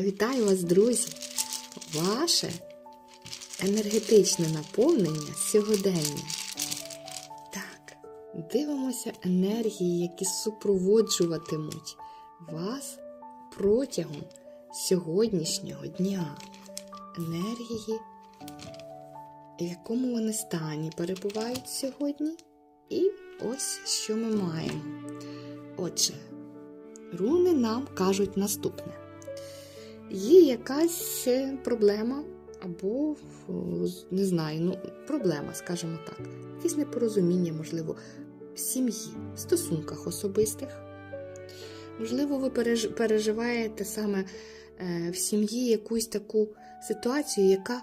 Вітаю вас, друзі! Ваше енергетичне наповнення сьогодення. Так, дивимося енергії, які супроводжуватимуть вас протягом сьогоднішнього дня. Енергії, в якому вони стані перебувають сьогодні. І ось що ми маємо. Отже, руни нам кажуть наступне. Є якась е, проблема, або, не знаю, ну, проблема, скажімо так, якесь непорозуміння, можливо, в сім'ї, в стосунках особистих. Можливо, ви переживаєте саме е, в сім'ї якусь таку ситуацію, яка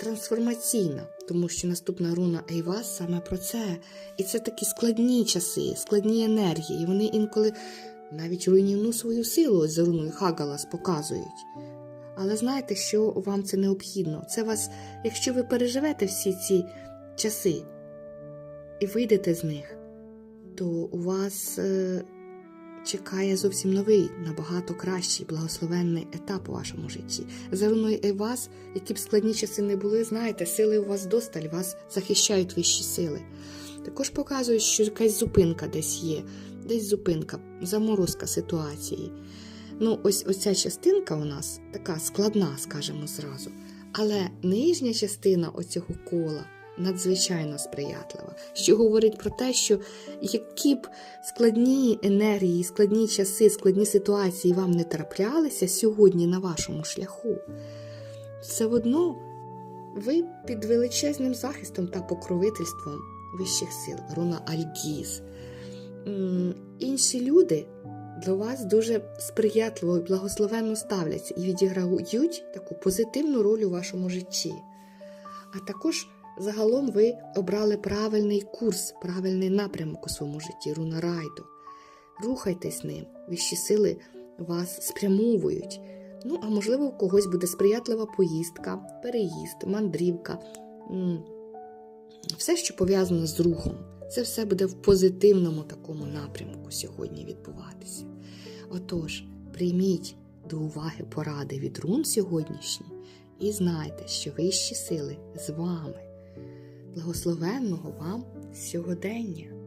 трансформаційна, тому що наступна руна Ейвас саме про це. І це такі складні часи, складні енергії. І вони інколи навіть руйнівну свою силу за руною Хагалас показують. Але знаєте, що вам це необхідно? Це вас, якщо ви переживете всі ці часи і вийдете з них, то у вас е, чекає зовсім новий, набагато кращий, благословенний етап у вашому житті. За руною Евас, які б складні часи не були, знаєте, сили у вас досталь, вас захищають вищі сили. Також показують, що якась зупинка десь є, десь зупинка, заморозка ситуації. Ну, ось оця частинка у нас така складна, скажімо зразу. Але нижня частина оцього кола надзвичайно сприятлива, що говорить про те, що які б складні енергії, складні часи, складні ситуації вам не траплялися сьогодні на вашому шляху, все одно ви під величезним захистом та покровительством вищих сил, руна Альгіз. Інші люди до вас дуже сприятливо і благословенно ставляться і відіграють таку позитивну роль у вашому житті. А також загалом ви обрали правильний курс, правильний напрямок у своєму житті, руна райду. Рухайтесь ним, вищі сили вас спрямовують. Ну, а можливо, у когось буде сприятлива поїздка, переїзд, мандрівка. Все, що пов'язано з рухом. Це все буде в позитивному такому напрямку сьогодні відбуватися. Отож, прийміть до уваги поради від рун сьогоднішні і знайте, що вищі сили з вами. Благословенного вам сьогодення!